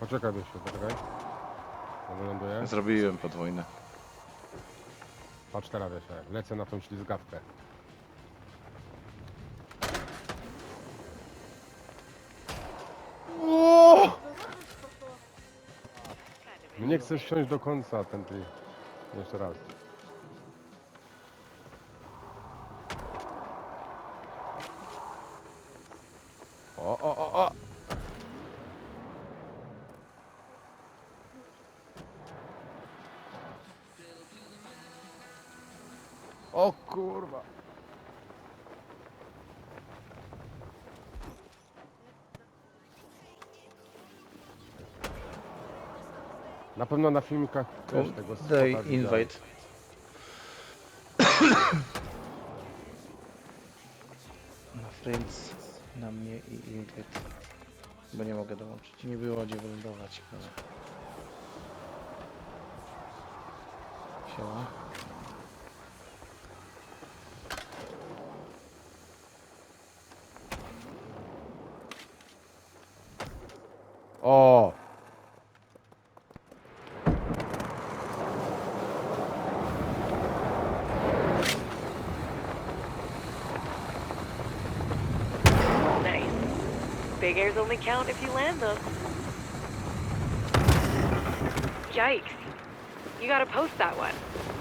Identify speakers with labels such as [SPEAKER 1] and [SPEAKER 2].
[SPEAKER 1] Poczekaj Bysiu, poczekaj. Ja wyląduję.
[SPEAKER 2] Zrobiłem podwójne.
[SPEAKER 1] Patrz teraz Wiesię, lecę na tą ślizgawkę. No Nie chcesz wsiąść do końca ten ty. Jeszcze raz. O kurwa! Na pewno na filmikach też tego
[SPEAKER 2] Daj
[SPEAKER 1] spota widziałem.
[SPEAKER 2] invite. Na friends, na mnie i Ingrid. Bo nie mogę dołączyć. Nie było gdzie wylądować. Ale... Siema.
[SPEAKER 1] O!
[SPEAKER 3] Nice. Big airs only count if you land them. Yikes. You gotta post that one.